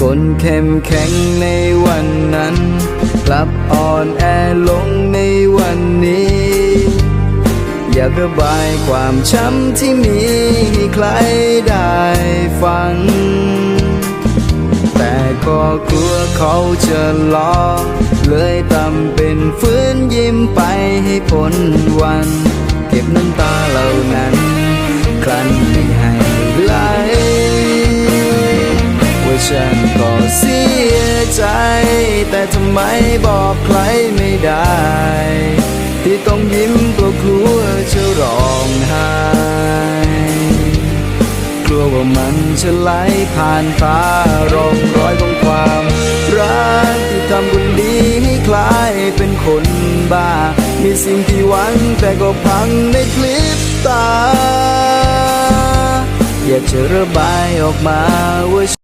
คนเข้มแข็งในวันนั้น กลับอ่อนแอลงในวันนี้ อยากระบายความช้ำที่มีให้ใครได้ฟัง แต่ก็กลัวเขาจะล้อ เลยทำเป็นฟื้นยิ้มไปให้พ้นวัน เก็บน้ำตาเหล่า ฉันก็เสียใจ แต่ทำไมบอกใครไม่ได้ ที่ต้องยิ้มก็กลัวจะร้องไห้กลัวว่ามันจะไหลผ่านตารองรอยของความรักที่ทำบุญดีให้คล้ายเป็นคนบ้า มีสิ่งที่หวังแต่ก็พังในคลิปตา อยากจะระบายออกมาว่า